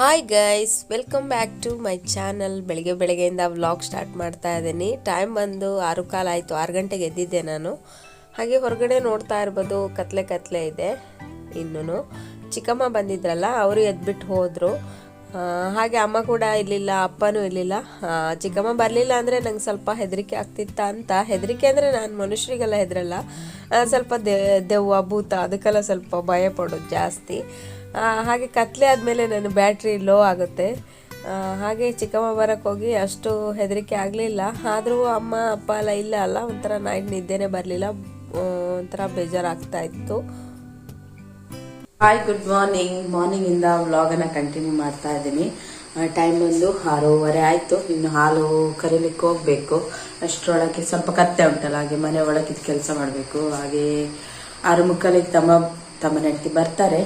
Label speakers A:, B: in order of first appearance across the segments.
A: Hi guys welcome back to my channel ಬೆಳಗ್ಗೆ ಬೆಳಗ್ಗೆಯಿಂದ vlog start ಮಾಡ್ತಾ ಇದ್ದೀನಿ. ಟೈಮ್ ಬಂದು ಆರು ಕಾಲ ಆಯಿತು, ಆರು ಗಂಟೆಗೆ ಎದ್ದಿದ್ದೆ ನಾನು. ಹಾಗೆ ಹೊರಗಡೆ ನೋಡ್ತಾ ಇರ್ಬೋದು, ಕತ್ಲೆ ಕತ್ಲೆ ಇದೆ ಇನ್ನೂ ಚಿಕ್ಕಮ್ಮ ಬಂದಿದ್ರಲ್ಲ, ಅವರು ಎದ್ಬಿಟ್ಟು ಹೋದರು. ಹಾಗೆ ಅಮ್ಮ ಕೂಡ ಇರಲಿಲ್ಲ, ಅಪ್ಪನೂ ಇರಲಿಲ್ಲ. ಚಿಕ್ಕಮ್ಮ ಬರಲಿಲ್ಲ ಅಂದರೆ ನಂಗೆ ಸ್ವಲ್ಪ ಹೆದರಿಕೆ ಆಗ್ತಿತ್ತ ಅಂತ. ಹೆದರಿಕೆ ಅಂದರೆ ನಾನು ಮನುಷ್ಯರಿಗೆಲ್ಲ ಹೆದರಲ್ಲ. ಸ್ವಲ್ಪ ದೆವ್ವ, ಭೂತ, ಅದಕ್ಕೆಲ್ಲ ಸ್ವಲ್ಪ ಭಯ ಪಡೋದು ಜಾಸ್ತಿ. ಹಾಗೆ ಕತ್ಲೆ ಆದಮೇಲೆ ನನ್ನ ಬ್ಯಾಟ್ರಿ ಲೋ ಆಗುತ್ತೆ. ಹಾಗೆ ಚಿಕ್ಕಮ್ಮ ಬರೋಕ್ಕೆ ಹೋಗಿ ಅಷ್ಟು ಹೆದರಿಕೆ ಆಗಲಿಲ್ಲ. ಆದರೂ ಅಮ್ಮ, ಅಪ್ಪ ಎಲ್ಲ ಇಲ್ಲ ಅಲ್ಲ, ಒಂಥರ ನೈಟ್ ನಿದ್ದೆನೇ ಬರಲಿಲ್ಲ. ಒಂಥರ ಬೇಜಾರಾಗ್ತಾ ಇತ್ತು.
B: ಹಾಯ್ ಗುಡ್ ಮಾರ್ನಿಂಗ್ ಮಾರ್ನಿಂಗ್ ಇಂದ ವ್ಲಾಗ್ ಅನ್ನ ಕಂಟಿನ್ಯೂ ಮಾಡ್ತಾ ಇದ್ದೀನಿ. ಟೈಮ್ ಬಂದು ಆರೂವರೆ ಆಯಿತು. ಇನ್ನು ಹಾಲು ಕರೀಲಿಕ್ಕೆ ಹೋಗ್ಬೇಕು. ಅಷ್ಟರೊಳಗೆ ಸ್ವಲ್ಪ ಕತ್ತೆ ಉಂಟಲ್ಲ, ಹಾಗೆ ಮನೆ ಒಳಗಿದ್ ಕೆಲಸ ಮಾಡಬೇಕು. ಹಾಗೆ ಆರು ಮುಕ್ಕಲಿಗೆ ತಮ್ಮ ತಮ್ಮ ನೆಂಟಿ ಬರ್ತಾರೆ.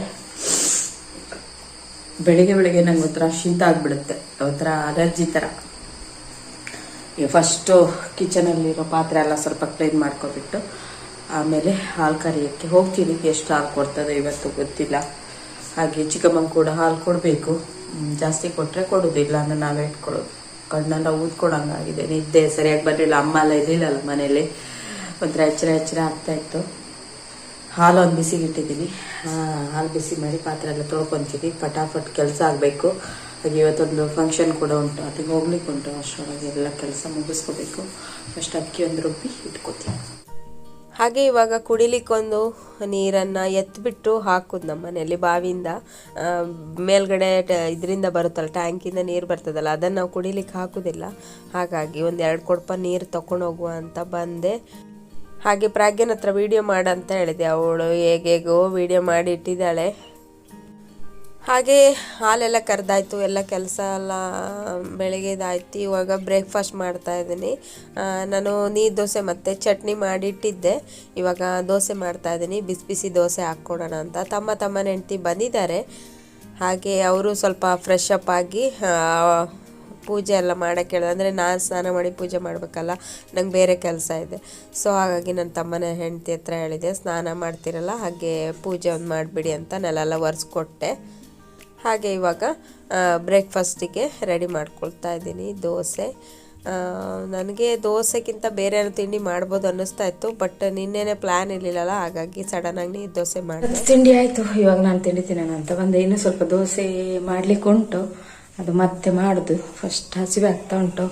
B: ಬೆಳಿಗ್ಗೆ ಬೆಳಿಗ್ಗೆ ನಂಗೆ ಒಂಥರ ಶೀತ ಆಗ್ಬಿಡುತ್ತೆ, ಒಂಥರ ಅಲರ್ಜಿ ಈಗ ಫಸ್ಟು ಕಿಚನಲ್ಲಿರೋ ಪಾತ್ರೆ ಎಲ್ಲ ಸ್ವಲ್ಪ ಕ್ಲೀನ್ ಮಾಡ್ಕೊಬಿಟ್ಟು, ಆಮೇಲೆ ಹಾಲು ಕರಿಯೋಕ್ಕೆ ಹೋಗ್ತೀನಿ. ಎಷ್ಟು ಹಾಲು ಕೊಡ್ತದೆ ಇವತ್ತು ಗೊತ್ತಿಲ್ಲ. ಹಾಗೆ ಚಿಕ್ಕಮ್ಮಂಗೆ ಕೂಡ ಹಾಲು ಕೊಡಬೇಕು. ಜಾಸ್ತಿ ಕೊಟ್ಟರೆ ಕೊಡೋದಿಲ್ಲ ಅಂದರೆ ನಾವೇ ಇಟ್ಕೊಳ್ಳೋದು ಕಣ್ಣೆಲ್ಲ ಊದ್ಕೊಡಂಗಾಗಿದೆ ನಿದ್ದೆ ಸರಿಯಾಗಿ ಬರಲಿಲ್ಲ. ಅಮ್ಮ ಎಲ್ಲ ಇರಲಿಲ್ಲಲ್ಲ ಮನೇಲಿ ಒಂಥರ ಎಚ್ಚರ ಎಚ್ಚರ ಆಗ್ತಾ ಇತ್ತು. ಹಾಲು ಒಂದು ಬಿಸಿಗೆ ಇಟ್ಟಿದ್ದೀನಿ ಹಾಲು ಬಿಸಿ ಮಾಡಿ ಪಾತ್ರೆ ಎಲ್ಲ ತೊಳ್ಕೊತೀವಿ. ಫಟಾಫಟ್ ಕೆಲಸ ಆಗಬೇಕು. ಹಾಗೆ ಇವತ್ತೊಂದು ಫಂಕ್ಷನ್ ಕೂಡ ಉಂಟು. ಅದಕ್ಕೆ ಹೋಗ್ಲಿಕ್ಕೆ ಉಂಟು. ಅಷ್ಟರೊಳಗೆ ಎಲ್ಲ ಕೆಲಸ ಮುಗಿಸ್ಕೋಬೇಕು. ಫಸ್ಟ್ ಅಕ್ಕಿ ಒಂದು ರುಬ್ಬಿ ಇಟ್ಕೋತೀನಿ
A: ಹಾಗೆ ಇವಾಗ ಕುಡಿಲಿಕ್ಕೊಂದು ನೀರನ್ನು ಎತ್ತಿಬಿಟ್ಟು ಹಾಕೋದು ನಮ್ಮ ಮನೆಯಲ್ಲಿ ಬಾವಿಯಿಂದ. ಮೇಲ್ಗಡೆ ಇದರಿಂದ ಬರುತ್ತಲ್ಲ, ಟ್ಯಾಂಕಿಂದ ನೀರು ಬರ್ತದಲ್ಲ, ಅದನ್ನು ನಾವು ಕುಡಿಲಿಕ್ಕೆ ಹಾಕೋದಿಲ್ಲ. ಹಾಗಾಗಿ ಒಂದು ಎರಡು ಕೊಡಪ ನೀರು ತಗೊಂಡೋಗುವ ಅಂತ ಬಂದೆ. ಹಾಗೆ ಪ್ರಾಜ್ಞನ ಹತ್ರ ವಿಡಿಯೋ ಮಾಡಂತ ಹೇಳಿದೆ. ಅವಳು ಹೇಗೇಗೋ ವಿಡಿಯೋ ಮಾಡಿ ಇಟ್ಟಿದ್ದಾಳೆ. ಹಾಗೆ ಹಾಲೆಲ್ಲ ಕರೆದಾಯ್ತು. ಎಲ್ಲ ಕೆಲಸ ಎಲ್ಲ ಬೆಳಗ್ಗೆದಾಯ್ತು ಇವಾಗ ಬ್ರೇಕ್ಫಾಸ್ಟ್ ಮಾಡ್ತಾ ಇದ್ದೀನಿ. ನಾನು ನೀರು ದೋಸೆ ಮತ್ತು ಚಟ್ನಿ ಮಾಡಿಟ್ಟಿದ್ದೆ ಇವಾಗ ದೋಸೆ ಮಾಡ್ತಾ ಇದ್ದೀನಿ. ಬಿಸಿ ಬಿಸಿ ದೋಸೆ ಹಾಕ್ಕೊಡೋಣ ಅಂತ. ತಮ್ಮ ತಮ್ಮ ಹೆಂಡ್ತಿ ಬಂದಿದ್ದಾರೆ. ಹಾಗೆ ಅವರು ಸ್ವಲ್ಪ ಫ್ರೆಶ್ ಅಪ್ ಆಗಿ ಪೂಜೆ ಎಲ್ಲ ಮಾಡೋಕ್ಕೆ ಹೇಳಿದೆ. ಅಂದರೆ ನಾನು ಸ್ನಾನ ಮಾಡಿ ಪೂಜೆ ಮಾಡಬೇಕಲ್ಲ, ನಂಗೆ ಬೇರೆ ಕೆಲಸ ಇದೆ. ಸೊ ಹಾಗಾಗಿ ನನ್ನ ತಮ್ಮನ ಹೆಂಡತಿ ಹತ್ರ ಹೇಳಿದೆ, ಸ್ನಾನ ಮಾಡ್ತಿರಲ್ಲ, ಹಾಗೆ ಪೂಜೆ ಒಂದು ಮಾಡಿಬಿಡಿ ಅಂತ ನೆಲೆಲ್ಲ ಒರೆಸ್ಕೊಟ್ಟೆ. ಹಾಗೆ ಇವಾಗ ಬ್ರೇಕ್ಫಾಸ್ಟಿಗೆ ರೆಡಿ ಮಾಡ್ಕೊಳ್ತಾ ಇದ್ದೀನಿ, ದೋಸೆ. ನನಗೆ ದೋಸೆಗಿಂತ ಬೇರೆ ಏನೋ ತಿಂಡಿ ಮಾಡ್ಬೋದು ಅನ್ನಿಸ್ತಾ ಇತ್ತು ಬಟ್ ನಿನ್ನೆನೇ ಪ್ಲ್ಯಾನ್ ಇರಲಿಲ್ಲಲ್ಲ, ಹಾಗಾಗಿ ಸಡನ್ನಾಗಿ ನೀ ದೋಸೆ ಮಾಡಿದೆ.
B: ತಿಂಡಿ ಆಯಿತು, ಇವಾಗ ನಾನು ತಿಂಡಿ ತಿನ್ನೋಣ ಅಂತ. ಬಂದೆ ಇನ್ನೂ ಸ್ವಲ್ಪ ದೋಸೆ ಮಾಡಲಿಕ್ಕೆ ಉಂಟು ಅದು ಮತ್ತೆ ಮಾಡೋದು. ಫಸ್ಟ್ ಹಸಿವೆ ಆಗ್ತಾ ಉಂಟು.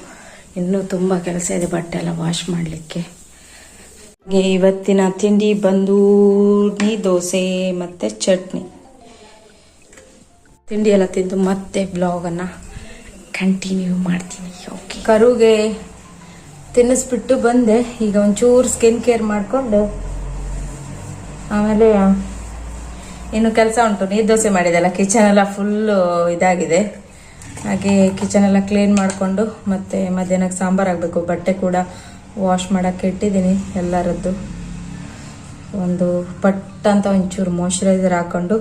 B: ಇನ್ನೂ ತುಂಬ ಕೆಲಸ ಇದೆ ಬಟ್ಟೆ ಎಲ್ಲ ವಾಶ್ ಮಾಡಲಿಕ್ಕೆ. ಹಾಗೆ ಇವತ್ತಿನ ತಿಂಡಿ ಬಂದು ನೀ ದೋಸೆ ಮತ್ತೆ ಚಟ್ನಿ. ತಿಂಡಿ ಎಲ್ಲ ತಿಂದು ಮತ್ತೆ ಬ್ಲಾಗನ್ನು ಕಂಟಿನ್ಯೂ ಮಾಡ್ತೀನಿ. ಓಕೆ ಕರುಗೆ ತಿನ್ನಿಸ್ಬಿಟ್ಟು ಬಂದೆ. ಈಗ ಒಂಚೂರು ಸ್ಕಿನ್ ಕೇರ್ ಮಾಡಿಕೊಂಡು ಆಮೇಲೆ ಇನ್ನು ಕೆಲಸ ಉಂಟು. ನೀರು ದೋಸೆ ಮಾಡಿದೆಲ್ಲ ಕಿಚನ್ ಎಲ್ಲ ಫುಲ್ಲು ಇದಾಗಿದೆ. ಹಾಗೆ ಕಿಚನ್ ಎಲ್ಲ ಕ್ಲೀನ್ ಮಾಡಿಕೊಂಡು ಮತ್ತೆ ಮಧ್ಯಾಹ್ನಕ್ಕೆ ಸಾಂಬಾರು ಆಗಬೇಕು. ಬಟ್ಟೆ ಕೂಡ ವಾಶ್ ಮಾಡೋಕ್ಕೆ ಇಟ್ಟಿದ್ದೀನಿ ಎಲ್ಲರದ್ದು. ಒಂದು ಪಟ್ ಅಂತ ಒಂಚೂರು ಮಾಯ್ಶ್ಚರೈಸರ್ ಹಾಕೊಂಡು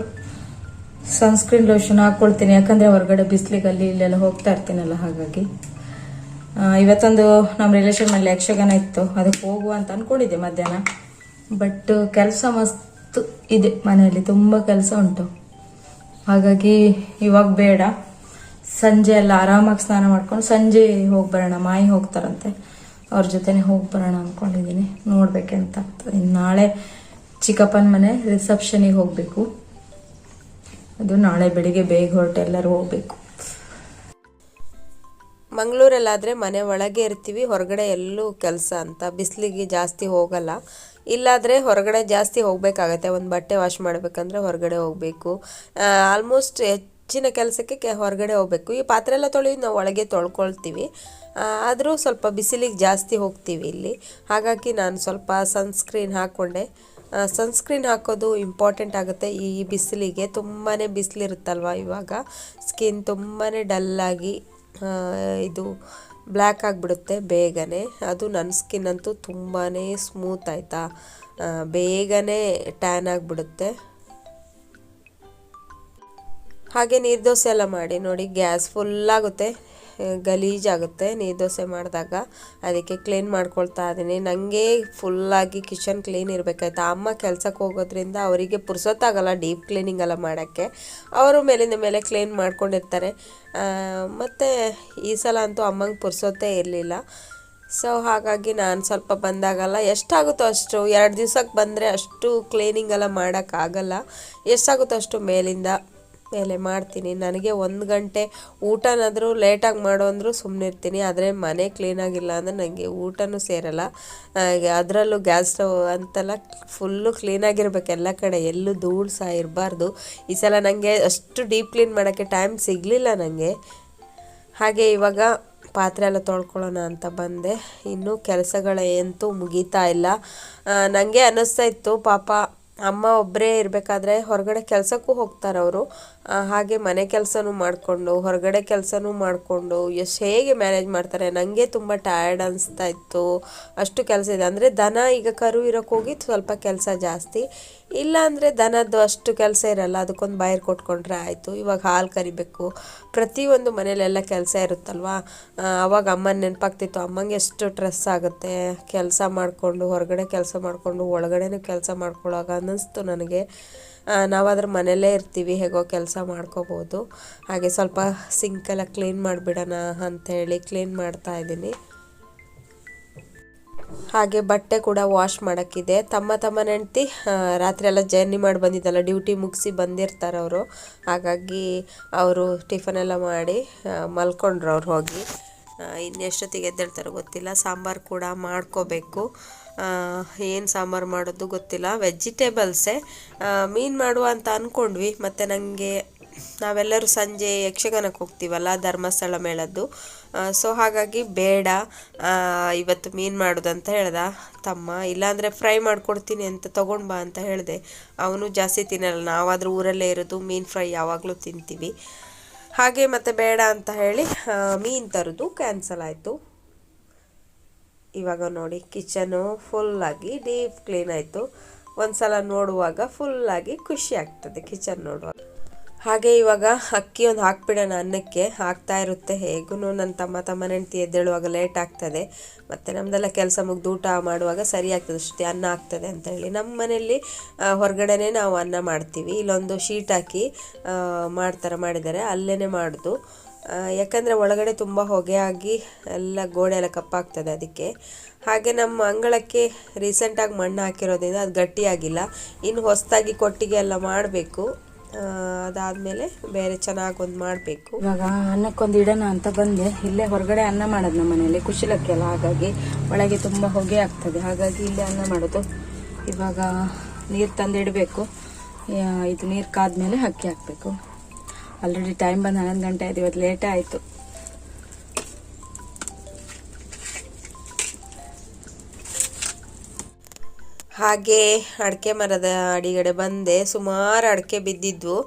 B: ಸನ್ಸ್ಕ್ರೀನ್ ಲೋಷನ್ ಹಾಕ್ಕೊಳ್ತೀನಿ ಯಾಕಂದರೆ ಹೊರಗಡೆ ಬಿಸಿಲಿಗೆ ಅಲ್ಲಿ ಇಲ್ಲೆಲ್ಲ ಹೋಗ್ತಾ ಇರ್ತೀನಲ್ಲ ಹಾಗಾಗಿ. ಇವತ್ತೊಂದು ನಮ್ಮ ರಿಲೇಷನ್ ಮನೇಲಿ ಯಕ್ಷಗಾನ ಇತ್ತು. ಅದಕ್ಕೆ ಹೋಗುವ ಅಂತ ಅಂದ್ಕೊಂಡಿದ್ದೆ ಮಧ್ಯಾಹ್ನ. ಬಟ್ ಕೆಲಸ ಮಸ್ತ್ ಇದೆ ಮನೆಯಲ್ಲಿ. ತುಂಬ ಕೆಲಸ ಉಂಟು. ಹಾಗಾಗಿ ಇವಾಗ ಬೇಡ. ಸಂಜೆ ಎಲ್ಲ ಆರಾಮಾಗಿ ಸ್ನಾನ ಮಾಡ್ಕೊಂಡು ಸಂಜೆ ಹೋಗಿ ಬರೋಣ, ಮಾಯಿ ಹೋಗ್ತಾರಂತೆ. ಅವ್ರ ಜೊತೆನೆ ಹೋಗಿ ಬರೋಣ ಅಂದ್ಕೊಂಡಿದ್ದೀನಿ ನೋಡ್ಬೇಕಂತ ಇನ್ನು ನಾಳೆ ಚಿಕ್ಕಪ್ಪನ ಮನೆ ರಿಸೆಪ್ಷನಿಗೆ ಹೋಗಬೇಕು. ಅದು ನಾಳೆ ಬೆಳಿಗ್ಗೆ ಬೇಗ ಹೊರಟು ಎಲ್ಲರೂ ಹೋಗಬೇಕು.
A: ಮಂಗಳೂರಲ್ಲಾದರೆ ಮನೆ ಒಳಗೆ ಇರ್ತೀವಿ, ಹೊರಗಡೆ ಎಲ್ಲೂ ಕೆಲಸ ಅಂತ. ಬಿಸಿಲಿಗೆ ಜಾಸ್ತಿ ಹೋಗಲ್ಲ. ಇಲ್ಲಾದರೆ ಹೊರಗಡೆ ಜಾಸ್ತಿ ಹೋಗಬೇಕಾಗತ್ತೆ. ಒಂದು ಬಟ್ಟೆ ವಾಶ್ ಮಾಡಬೇಕಂದ್ರೆ ಹೊರಗಡೆ ಹೋಗಬೇಕು. ಆಲ್ಮೋಸ್ಟ್ ಹೆಚ್ಚಿನ ಕೆಲಸಕ್ಕೆ ಹೊರಗಡೆ ಹೋಗಬೇಕು. ಈ ಪಾತ್ರೆ ಎಲ್ಲ ತೊಳೆಯೋದು ನಾವು ಒಳಗೆ ತೊಳ್ಕೊಳ್ತೀವಿ. ಆದರೂ ಸ್ವಲ್ಪ ಬಿಸಿಲಿಗೆ ಜಾಸ್ತಿ ಹೋಗ್ತೀವಿ ಇಲ್ಲಿ. ಹಾಗಾಗಿ ನಾನು ಸ್ವಲ್ಪ ಸನ್ಸ್ಕ್ರೀನ್ ಹಾಕ್ಕೊಂಡೆ ಸನ್ಸ್ಕ್ರೀನ್ ಹಾಕೋದು ಇಂಪಾರ್ಟೆಂಟ್ ಆಗುತ್ತೆ. ಈ ಬಿಸಿಲಿಗೆ ತುಂಬಾ ಬಿಸಿಲಿರುತ್ತಲ್ವ ಇವಾಗ? ಸ್ಕಿನ್ ತುಂಬಾ ಡಲ್ಲಾಗಿ ಇದು ಬ್ಲ್ಯಾಕ್ ಆಗಿಬಿಡುತ್ತೆ ಬೇಗನೆ. ಅದು ನನ್ನ ಸ್ಕಿನ್ ಅಂತೂ ತುಂಬಾ ಸ್ಮೂತ್ ಆಯಿತಾ? ಬೇಗನೆ ಟ್ಯಾನ್ ಆಗಿಬಿಡುತ್ತೆ. ಹಾಗೆ ನೀರು ದೋಸೆ ಎಲ್ಲ ಮಾಡಿ, ನೋಡಿ ಗ್ಯಾಸ್ ಫುಲ್ಲಾಗುತ್ತೆ ಗಲೀಜಾಗುತ್ತೆ ನೀರು ದೋಸೆ ಮಾಡಿದಾಗ. ಅದಕ್ಕೆ ಕ್ಲೀನ್ ಮಾಡ್ಕೊಳ್ತಾ ಇದ್ದೀನಿ ನನಗೆ ಫುಲ್ಲಾಗಿ ಕಿಚನ್ ಕ್ಲೀನ್ ಇರಬೇಕಾಯ್ತು. ಅಮ್ಮ ಕೆಲಸಕ್ಕೆ ಹೋಗೋದ್ರಿಂದ ಅವರಿಗೆ ಪುರ್ಸೊತ್ತಾಗಲ್ಲ ಡೀಪ್ ಕ್ಲೀನಿಂಗ್ ಎಲ್ಲ ಮಾಡೋಕ್ಕೆ. ಅವರು ಮೇಲಿಂದ ಮೇಲೆ ಕ್ಲೀನ್ ಮಾಡ್ಕೊಂಡಿರ್ತಾರೆ. ಮತ್ತು ಈ ಸಲ ಅಂತೂ ಅಮ್ಮಂಗೆ ಪುರ್ಸೊತ್ತೇ ಇರಲಿಲ್ಲ. ಸೊ ಹಾಗಾಗಿ ನಾನು ಸ್ವಲ್ಪ ಬಂದಾಗಲ್ಲ. ಎಷ್ಟಾಗುತ್ತೋ ಅಷ್ಟು, ಎರಡು ದಿವ್ಸಕ್ಕೆ ಬಂದರೆ ಅಷ್ಟು ಕ್ಲೀನಿಂಗ್ ಎಲ್ಲ ಮಾಡೋಕ್ಕಾಗಲ್ಲ ಎಷ್ಟಾಗುತ್ತೋ ಅಷ್ಟು ಮೇಲಿಂದ. ಮೇಲೆ ಮಾಡ್ತೀನಿ. ನನಗೆ ಒಂದು ಗಂಟೆ ಊಟನಾದರೂ ಲೇಟಾಗಿ ಮಾಡೋ ಅಂದರೂ ಸುಮ್ಮನೆ ಇರ್ತೀನಿ ಆದರೆ ಮನೆ ಕ್ಲೀನಾಗಿಲ್ಲ ಅಂದರೆ ನನಗೆ ಊಟನೂ ಸೇರಲ್ಲ. ಅದರಲ್ಲೂ ಗ್ಯಾಸ್ ಸ್ಟವ್ ಅಂತೆಲ್ಲ ಫುಲ್ಲು ಕ್ಲೀನಾಗಿರ್ಬೇಕು ಎಲ್ಲ ಕಡೆ. ಎಲ್ಲೂ ಧೂಳು ಸಹ ಇರಬಾರ್ದು. ಈ ಸಲ ನನಗೆ ಅಷ್ಟು ಡೀಪ್ ಕ್ಲೀನ್ ಮಾಡೋಕ್ಕೆ ಟೈಮ್ ಸಿಗಲಿಲ್ಲ ನನಗೆ ಹಾಗೆ ಇವಾಗ ಪಾತ್ರೆ ಎಲ್ಲ ತೊಳ್ಕೊಳ್ಳೋಣ ಅಂತ ಬಂದೆ. ಇನ್ನೂ ಕೆಲಸಗಳೇಂತೂ ಮುಗೀತಾ ಇಲ್ಲ. ನನಗೆ ಅನ್ನಿಸ್ತಾ ಇತ್ತು. ಪಾಪ ಅಮ್ಮ ಒಬ್ಬರೇ ಇರಬೇಕಾದ್ರೆ ಹೊರಗಡೆ ಕೆಲಸಕ್ಕೂ ಹೋಗ್ತಾರೆ ಅವರು ಹಾಗೆ ಮನೆ ಕೆಲಸನೂ ಮಾಡಿಕೊಂಡು, ಹೊರಗಡೆ ಕೆಲಸನೂ ಮಾಡಿಕೊಂಡು, ಎಷ್ಟು ಹೇಗೆ ಮ್ಯಾನೇಜ್ ಮಾಡ್ತಾರೆ? ನನಗೆ ತುಂಬ ಟಯರ್ಡ್ ಅನಿಸ್ತಾ ಇತ್ತು. ಅಷ್ಟು ಕೆಲಸ ಇದೆ. ಅಂದರೆ ದನ ಈಗ ಕರು ಇರೋಕ್ಕೆ ಹೋಗಿ ಸ್ವಲ್ಪ ಕೆಲಸ ಜಾಸ್ತಿ. ಇಲ್ಲ ಅಂದರೆ ದನದ್ದು ಅಷ್ಟು ಕೆಲಸ ಇರಲ್ಲ. ಅದಕ್ಕೊಂದು ಬಾಯರ್ ಕೊಟ್ಕೊಂಡ್ರೆ ಆಯಿತು. ಇವಾಗ ಹಾಲು ಕರಿಬೇಕು. ಪ್ರತಿಯೊಂದು ಮನೇಲೆಲ್ಲ ಕೆಲಸ ಇರುತ್ತಲ್ವಾ? ಆವಾಗ ಅಮ್ಮನ ನೆನಪಾಗ್ತಿತ್ತು, ಅಮ್ಮಂಗೆ ಎಷ್ಟು ಸ್ಟ್ರೆಸ್ ಆಗುತ್ತೆ. ಕೆಲಸ ಮಾಡಿಕೊಂಡು, ಹೊರಗಡೆ ಕೆಲಸ ಮಾಡಿಕೊಂಡು, ಒಳಗಡೆನೂ ಕೆಲಸ ಮಾಡ್ಕೊಳ್ಳೋವಾಗ. ಅನ್ನಿಸ್ತು ನನಗೆ. ನಾವಾದ್ರೆ ಮನೆಯಲ್ಲೇ ಇರ್ತೀವಿ, ಹೇಗೋ ಕೆಲಸ ಮಾಡ್ಕೋಬೋದು. ಹಾಗೆ ಸ್ವಲ್ಪ ಸಿಂಕೆಲ್ಲ ಕ್ಲೀನ್ ಮಾಡಿಬಿಡೋಣ ಅಂಥೇಳಿ ಕ್ಲೀನ್ ಮಾಡ್ತಾ ಇದ್ದೀನಿ. ಹಾಗೆ ಬಟ್ಟೆ ಕೂಡ ವಾಶ್ ಮಾಡೋಕ್ಕಿದೆ. ತಮ್ಮ ತಮ್ಮ ನೆಂಟಿ ರಾತ್ರಿ ಎಲ್ಲ ಜರ್ನಿ ಮಾಡಿ ಬಂದಿದ್ದಲ್ಲ ಡ್ಯೂಟಿ ಮುಗಿಸಿ ಬಂದಿರ್ತಾರೆ ಅವರು. ಹಾಗಾಗಿ ಅವರು ಟಿಫನ್ ಎಲ್ಲ ಮಾಡಿ ಮಲ್ಕೊಂಡ್ರು ಅವ್ರು ಹೋಗಿ. ಇನ್ನೆಷ್ಟೊತ್ತಿಗೆ ಎದ್ದೇಳ್ತಾರೋ ಗೊತ್ತಿಲ್ಲ. ಸಾಂಬಾರು ಕೂಡ ಮಾಡ್ಕೋಬೇಕು. ಏನು ಸಾಂಬಾರು ಮಾಡೋದು ಗೊತ್ತಿಲ್ಲ. ವೆಜಿಟೇಬಲ್ಸೇ ಮೀನು ಮಾಡುವ ಅಂತ ಅಂದ್ಕೊಂಡ್ವಿ ಮತ್ತು ನನಗೆ ನಾವೆಲ್ಲರೂ ಸಂಜೆ ಯಕ್ಷಗಾನಕ್ಕೆ ಹೋಗ್ತೀವಲ್ಲ, ಧರ್ಮಸ್ಥಳ ಮೇಳದ್ದು. ಸೊ ಹಾಗಾಗಿ ಬೇಡ. ಇವತ್ತು ಮೀನು ಮಾಡೋದು ಅಂತ ಹೇಳ್ದ. ತಮ್ಮ, ಇಲ್ಲಾಂದರೆ ಫ್ರೈ ಮಾಡಿಕೊಡ್ತೀನಿ ಅಂತ ತೊಗೊಂಡು ಬಾ ಅಂತ ಹೇಳಿದೆ. ಅವನು ಜಾಸ್ತಿ ತಿನ್ನಲ್ಲ. ನಾವಾದರೂ ಊರಲ್ಲೇ ಇರೋದು, ಮೀನು ಫ್ರೈ ಯಾವಾಗಲೂ ತಿಂತೀವಿ. ಹಾಗೆ ಮತ್ತೆ ಬೇಡ ಅಂತ ಹೇಳಿ ಮೀನು ತರೋದು ಕ್ಯಾನ್ಸಲ್ ಆಯಿತು. ಇವಾಗ ನೋಡಿ ಕಿಚನು ಫುಲ್ಲಾಗಿ ಡೀಪ್ ಕ್ಲೀನ್ ಆಯಿತು. ಒಂದ್ಸಲ ನೋಡುವಾಗ ಫುಲ್ಲಾಗಿ ಖುಷಿ ಆಗ್ತದೆ ಕಿಚನ್ ನೋಡುವಾಗ. ಹಾಗೆ ಇವಾಗ ಅಕ್ಕಿ ಒಂದು ಹಾಕ್ಬಿಡೋಣ ಅನ್ನಕ್ಕೆ. ಹಾಕ್ತಾ ಇರುತ್ತೆ ಹೇಗೂ ನನ್ನ ತಮ್ಮ ತಮ್ಮ ಹೆಂಡ್ತಿ ಎದ್ದೇಳುವಾಗ ಲೇಟ್ ಆಗ್ತದೆ. ಮತ್ತು ನಮ್ಮದೆಲ್ಲ ಕೆಲಸ ಮುಗ್ದು ಊಟ ಮಾಡುವಾಗ ಸರಿ ಆಗ್ತದೆ ಅಷ್ಟೇ ಅನ್ನ ಆಗ್ತದೆ ಅಂತ ಹೇಳಿ. ನಮ್ಮ ಮನೆಯಲ್ಲಿ ಹೊರಗಡೆ ಹೊರಗಡೆನೇ ನಾವು ಅನ್ನ ಮಾಡ್ತೀವಿ. ಇಲ್ಲೊಂದು ಶೀಟ್ ಹಾಕಿ ಮಾಡ್ತಾರೆ ಮಾಡಿದ್ದಾರೆ ಅಲ್ಲೇ ಮಾಡೋದು. ಯಾಕಂದರೆ ಒಳಗಡೆ ತುಂಬ ಹೊಗೆ ಆಗಿ ಎಲ್ಲ ಗೋಡೆ ಎಲ್ಲ ಕಪ್ಪಾಗ್ತದೆ ಅದಕ್ಕೆ. ಹಾಗೆ ನಮ್ಮ ಅಂಗಳಕ್ಕೆ ರೀಸೆಂಟಾಗಿ ಮಣ್ಣು ಹಾಕಿರೋದ್ರಿಂದ ಅದು ಗಟ್ಟಿಯಾಗಿಲ್ಲ. ಇನ್ನು ಹೊಸದಾಗಿ ಕೊಟ್ಟಿಗೆ ಎಲ್ಲ ಮಾಡಬೇಕು. ಅದಾದಮೇಲೆ ಬೇರೆ ಚೆನ್ನಾಗಿ ಒಂದು ಮಾಡಬೇಕು.
B: ಇವಾಗ ಅನ್ನಕ್ಕೊಂದು ಇಡೋಣ ಅಂತ ಬಂದೆ. ಇಲ್ಲೇ ಹೊರಗಡೆ ಅನ್ನ ಮಾಡೋದು ನಮ್ಮ ಮನೆಯಲ್ಲಿ ಕುಶಲಕ್ಕೆ ಅಲ್ಲ ಹಾಗಾಗಿ ಒಳಗೆ ತುಂಬ ಹೊಗೆ ಆಗ್ತದೆ. ಹಾಗಾಗಿ ಇಲ್ಲೇ ಅನ್ನ ಮಾಡೋದು. ಇವಾಗ ನೀರು ತಂದಿಡಬೇಕು. ಇದು ನೀರು ಕಾದ್ಮೇಲೆ ಅಕ್ಕಿ ಹಾಕಬೇಕು. ಆಲ್ರೆಡಿ ಟೈಮ್ ಬಂದು ಹನ್ನೊಂದು ಗಂಟೆ ಆಯ್ತು ಇವತ್ತು ಲೇಟೇ ಆಯಿತು.
A: ಹಾಗೆ ಅಡಿಕೆ ಮರದ ಅಡಿಗಡೆ ಬಂದೆ. ಸುಮಾರು ಅಡಿಕೆ ಬಿದ್ದಿದ್ವು.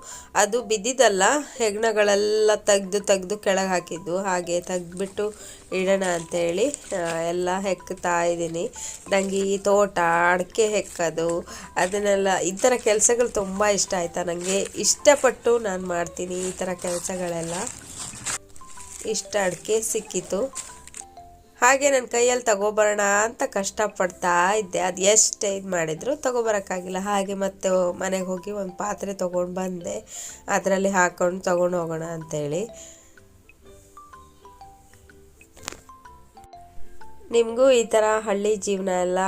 A: ಅದು ಬಿದ್ದಿದ್ದಲ್ಲ, ಹೆಗ್ಣಗಳೆಲ್ಲ ತೆಗ್ದು ತೆಗ್ದು ಕೆಳಗೆ ಹಾಕಿದ್ವು ಹಾಗೆ ತೆಗ್ದುಬಿಟ್ಟು ಇಡೋಣ ಅಂತೇಳಿ ಎಲ್ಲ ಹೆಕ್ಕುತ್ತಾ ಇದ್ದೀನಿ. ನನಗೆ ಈ ತೋಟ, ಅಡಿಕೆ ಹೆಕ್ಕೋದು, ಅದನ್ನೆಲ್ಲ ಈ ಥರ ಕೆಲಸಗಳು ತುಂಬ ಇಷ್ಟ ಆಯಿತಾ ನನಗೆ ಇಷ್ಟಪಟ್ಟು ನಾನು ಮಾಡ್ತೀನಿ ಈ ಥರ ಕೆಲಸಗಳೆಲ್ಲ. ಇಷ್ಟ ಅಡಿಕೆ ಸಿಕ್ಕಿತು. ಹಾಗೆ ನನ್ನ ಕೈಯಲ್ಲಿ ತಗೋಬರೋಣ ಅಂತ ಕಷ್ಟಪಡ್ತಾ ಇದ್ದೆ. ಅದು ಎಷ್ಟು ಇದು ಮಾಡಿದ್ರು ತಗೋಬರೋಕ್ಕಾಗಿಲ್ಲ. ಹಾಗೆ ಮತ್ತೆ ಮನೆಗೆ ಹೋಗಿ ಒಂದು ಪಾತ್ರೆ ತೊಗೊಂಡು ಬಂದೆ. ಅದರಲ್ಲಿ ಹಾಕೊಂಡು ತಗೊಂಡು ಹೋಗೋಣ ಅಂತೇಳಿ. ನಿಮಗೂ ಈ ಥರ ಹಳ್ಳಿ ಜೀವನ ಎಲ್ಲ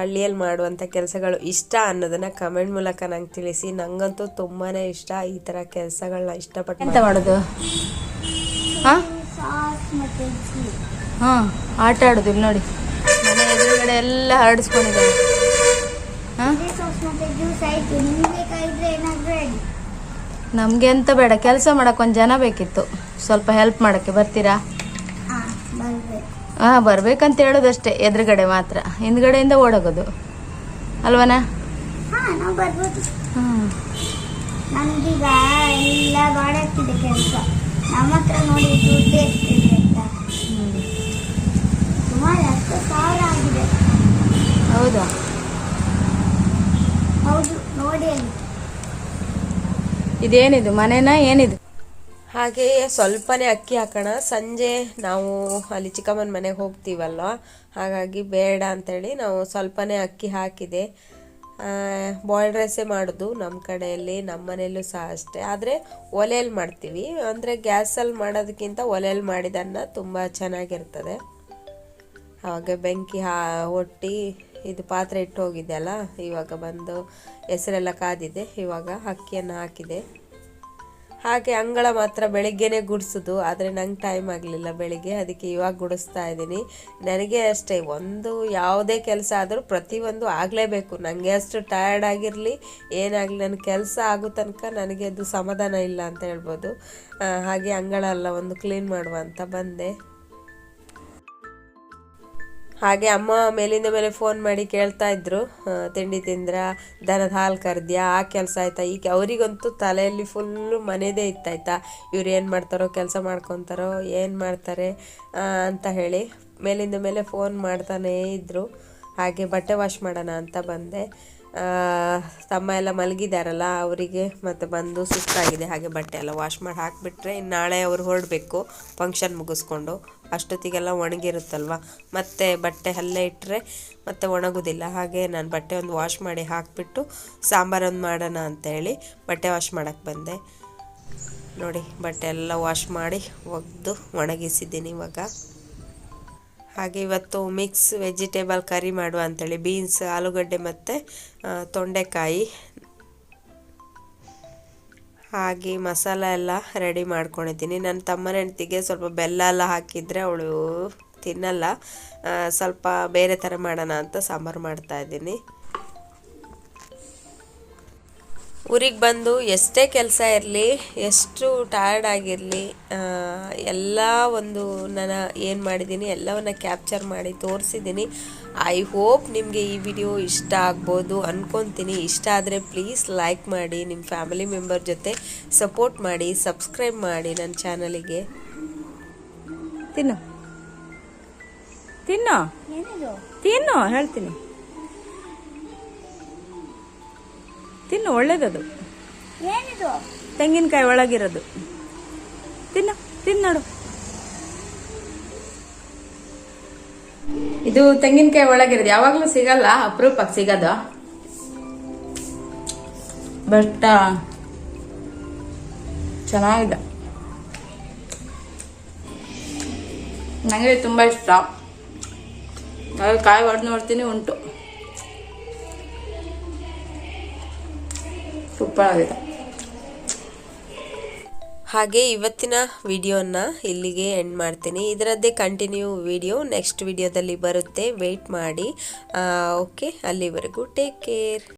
A: ಹಳ್ಳಿಯಲ್ಲಿ ಮಾಡುವಂಥ ಕೆಲಸಗಳು ಇಷ್ಟ ಅನ್ನೋದನ್ನು ಕಮೆಂಟ್ ಮೂಲಕ ನಂಗೆ ತಿಳಿಸಿ. ನನಗಂತೂ ತುಂಬಾ ಇಷ್ಟ ಈ ಥರ ಕೆಲಸಗಳನ್ನ ಇಷ್ಟಪಟ್ಟು
B: ಮಾಡೋದು? ಹಾಂ? ಹಾಂ, ಆಟ ಆಡೋದು ಇಲ್ಲಿ ನೋಡಿ. ಮನೆ ಎದುರುಗಡೆ ಎಲ್ಲ ಹರಡಿಸ್ಕೊಂಡಿದ್ದಾರೆ
C: ನಿಮ್ಗೆ
B: ಎಂತ ಬೇಡ, ಕೆಲಸ ಮಾಡಕ್ಕೆ ಒಂದು ಜನ ಬೇಕಿತ್ತು. ಸ್ವಲ್ಪ ಹೆಲ್ಪ್ ಮಾಡೋಕ್ಕೆ ಬರ್ತೀರಾ?
C: ಹಾ ಬರ್ಬೇಕು
B: ಹಾಂ ಬರ್ಬೇಕಂತ ಹೇಳೋದಷ್ಟೇ, ಎದುರುಗಡೆ ಮಾತ್ರ. ಹಿಂದ್ಗಡೆಯಿಂದ ಓಡೋಗೋದು. ಅಲ್ವನ?
C: ಹಾ. ನಾವು ಬರ್ಬೋದು
B: ಹಾಂ
C: ನಮ್ಗೀಗ ಎಲ್ಲ ಕೆಲಸ. ನಮ್ಮ ನೋಡಿ ದುಡ್ಡು ಎಷ್ಟಿದೆ ಅಂತ ಸುಮಾರು ಹತ್ತು ಸಾವಿರ ಆಗಿದೆ
B: ಹೌದಾ?
C: ಹೌದು ನೋಡಿ
B: ಇದೇನಿದು? ಮನೆನಾ ಏನಿದು?
A: ಹಾಗೆ ಸ್ವಲ್ಪನೇ ಅಕ್ಕಿ ಹಾಕೋಣ. ಸಂಜೆ ನಾವು ಅಲ್ಲಿ ಚಿಕ್ಕಮ್ಮನ ಮನೆಗೆ ಹೋಗ್ತೀವಲ್ವ? ಹಾಗಾಗಿ ಬೇಡ ಅಂತೇಳಿ ನಾವು ಸ್ವಲ್ಪನೇ ಅಕ್ಕಿ ಹಾಕಿದೆ. ಬಾಯ್ಲ್ಡ್ ರೈಸೇ ಮಾಡೋದು ನಮ್ಮ ಕಡೆಯಲ್ಲಿ ನಮ್ಮ ಮನೆಯಲ್ಲೂ ಸಹ ಅಷ್ಟೇ. ಆದರೆ ಒಲೆಯಲ್ಲಿ ಮಾಡ್ತೀವಿ. ಅಂದರೆ ಗ್ಯಾಸಲ್ಲಿ ಮಾಡೋದಕ್ಕಿಂತ ಒಲೆಯಲ್ಲಿ ಮಾಡಿದನ್ನ ತುಂಬ ಚೆನ್ನಾಗಿರ್ತದೆ. ಆವಾಗ ಬೆಂಕಿ ಹಾ ಒಟ್ಟಿ ಇದು ಪಾತ್ರೆ ಇಟ್ಟು ಹೋಗಿದೆ ಅಲ್ಲ? ಇವಾಗ ಬಂದು ಹೆಸರೆಲ್ಲ ಕಾದಿದೆ. ಇವಾಗ ಅಕ್ಕಿಯನ್ನು ಹಾಕಿದೆ. ಹಾಗೆ ಅಂಗಳ ಮಾತ್ರ ಬೆಳಿಗ್ಗೆನೇ ಗುಡಿಸೋದು. ಆದರೆ ನಂಗೆ ಟೈಮ್ ಆಗಲಿಲ್ಲ ಬೆಳಿಗ್ಗೆ. ಅದಕ್ಕೆ ಇವಾಗ ಗುಡಿಸ್ತಾ ಇದ್ದೀನಿ. ನನಗೆ ಅಷ್ಟೇ, ಒಂದು ಯಾವುದೇ ಕೆಲಸ ಆದರೂ ಪ್ರತಿಯೊಂದು ಆಗಲೇಬೇಕು. ನನಗೆ ಅಷ್ಟು ಟಯರ್ಡ್ ಆಗಿರಲಿ, ಏನಾಗಲಿ ನನ್ನ ಕೆಲಸ ಆಗೋ ತನಕ ನನಗೆ ಅದು ಸಮಾಧಾನ ಇಲ್ಲ ಅಂತ ಹೇಳ್ಬೋದು. ಹಾಗೆ ಅಂಗಳ ಎಲ್ಲ ಒಂದು ಕ್ಲೀನ್ ಮಾಡುವ ಅಂತ ಬಂದೆ. ಹಾಗೆ ಅಮ್ಮ ಮೇಲಿಂದ ಮೇಲೆ ಫೋನ್ ಮಾಡಿ ಕೇಳ್ತಾ ಇದ್ರು. ತಿಂಡಿ ತಿಂದ್ರ, ದನದ ಹಾಲು ಕರೆದ್ಯಾ, ಆ ಕೆಲಸ ಆಯ್ತಾ? ಈಗ ಅವರಿಗಂತೂ ತಲೆಯಲ್ಲಿ ಫುಲ್ಲು ಮನೆಯದೇ ಇತ್ತಾಯ್ತಾ? ಇವ್ರು ಏನು ಮಾಡ್ತಾರೋ, ಕೆಲಸ ಮಾಡ್ಕೊತಾರೋ, ಏನು ಮಾಡ್ತಾರೆ ಅಂತ ಹೇಳಿ ಮೇಲಿಂದ ಮೇಲೆ ಫೋನ್ ಮಾಡ್ತಾನೇ ಇದ್ದರು ಹಾಗೆ ಬಟ್ಟೆ ವಾಶ್ ಮಾಡೋಣ ಅಂತ ಬಂದೆ. ತಮ್ಮ ಎಲ್ಲ ಮಲಗಿದಾರಲ್ಲ, ಅವರಿಗೆ ಮತ್ತು ಬಂದು ಸುಸ್ತಾಗಿದೆ. ಹಾಗೆ ಬಟ್ಟೆ ಎಲ್ಲ ವಾಶ್ ಮಾಡಿ ಹಾಕಿಬಿಟ್ರೆ ಇನ್ನು ನಾಳೆ ಅವ್ರು ಹೊರಡಬೇಕು ಫಂಕ್ಷನ್ ಮುಗಿಸ್ಕೊಂಡು. ಅಷ್ಟೊತ್ತಿಗೆಲ್ಲ ಒಣಗಿರುತ್ತಲ್ವ? ಮತ್ತೆ ಬಟ್ಟೆ ಅಲ್ಲೇ ಇಟ್ಟರೆ ಮತ್ತೆ ಒಣಗೋದಿಲ್ಲ. ಹಾಗೆ ನಾನು ಬಟ್ಟೆ ಒಂದು ವಾಶ್ ಮಾಡಿ ಹಾಕಿಬಿಟ್ಟು ಸಾಂಬಾರೊಂದು ಮಾಡೋಣ ಅಂತೇಳಿ ಬಟ್ಟೆ ವಾಶ್ ಮಾಡೋಕ್ಕೆ ಬಂದೆ. ನೋಡಿ, ಬಟ್ಟೆ ಎಲ್ಲ ವಾಶ್ ಮಾಡಿ ಒಗೆದು ಒಣಗಿಸಿದ್ದೀನಿ ಇವಾಗ. ಹಾಗೆ ಇವತ್ತು ಮಿಕ್ಸ್ ವೆಜಿಟೇಬಲ್ ಕರಿ ಮಾಡುವ ಅಂತೇಳಿ. ಬೀನ್ಸ್ ಆಲೂಗಡ್ಡೆ ಮತ್ತು ತೊಂಡೆಕಾಯಿ. ಹಾಗೆ ಮಸಾಲ ಎಲ್ಲ ರೆಡಿ ಮಾಡ್ಕೊಂಡಿದ್ದೀನಿ. ನನ್ನ ತಮ್ಮನ ಹೆಂಡ್ತಿಗೆ ಸ್ವಲ್ಪ ಬೆಲ್ಲ ಎಲ್ಲ ಹಾಕಿದರೆ ಅವಳು ತಿನ್ನಲ್ಲ. ಸ್ವಲ್ಪ ಬೇರೆ ಥರ ಮಾಡೋಣ ಅಂತ ಸಾಂಬಾರು ಮಾಡ್ತಾ ಊರಿಗೆ ಬಂದು ಎಷ್ಟೇ ಕೆಲಸ ಇರಲಿ ಎಷ್ಟು ಟಯರ್ಡ್ ಆಗಿರಲಿ ಎಲ್ಲ ಒಂದು ನಾನು ಏನು ಮಾಡಿದ್ದೀನಿ ಎಲ್ಲವನ್ನ ಕ್ಯಾಪ್ಚರ್ ಮಾಡಿ ತೋರಿಸಿದ್ದೀನಿ ಐ ಹೋಪ್ ನಿಮಗೆ ಈ ವಿಡಿಯೋ ಇಷ್ಟ ಆಗ್ಬೋದು ಅಂದ್ಕೊತೀನಿ ಇಷ್ಟ ಆದರೆ ಪ್ಲೀಸ್ ಲೈಕ್ ಮಾಡಿ ನಿಮ್ಮ ಫ್ಯಾಮಿಲಿ ಮೆಂಬರ್ ಜೊತೆ ಸಪೋರ್ಟ್ ಮಾಡಿ ಸಬ್ಸ್ಕ್ರೈಬ್ ಮಾಡಿ ನನ್ನ ಚಾನಲಿಗೆ
B: ತಿನ್ನು. ತಿನ್ನು.
C: ಏನಿದು?
B: ತಿನ್ನು ಹೇಳ್ತೀನಿ. ತಿನ್ನು ಒಳ್ಳೇದದು.
C: ಏನಿದು?
B: ತೆಂಗಿನಕಾಯಿ ಒಳಗಿರೋದು. ತಿನ್ನು ತಿನ್ನೋಡು ಇದು ತೆಂಗಿನಕಾಯಿ ಒಳಗಿರೋದು. ಯಾವಾಗಲೂ ಸಿಗಲ್ಲ? ಅಪರೂಪಕ್ಕೆ ಸಿಗೋದು? ಬಟ್ ಚೆನ್ನಾಗಿದೆ. ನನಗೆ ತುಂಬ ಇಷ್ಟ. ಕಾಯಿ ಹೊಡೆದು ನೋಡ್ತೀನಿ ಉಂಟು. ಸೂಪರ್
A: ಹಾಗೆ ಇವತ್ತಿನ ವಿಡಿಯೋನ ಇಲ್ಲಿಗೆ ಎಂಡ್ ಮಾಡ್ತೀನಿ. ಇದರದ್ದೇ ಕಂಟಿನ್ಯೂ ವಿಡಿಯೋ ನೆಕ್ಸ್ಟ್ ವಿಡಿಯೋದಲ್ಲಿ ಬರುತ್ತೆ. ವೆಯ್ಟ್ ಮಾಡಿ. ಓಕೆ ಅಲ್ಲಿವರೆಗೂ ಟೇಕ್ ಕೇರ್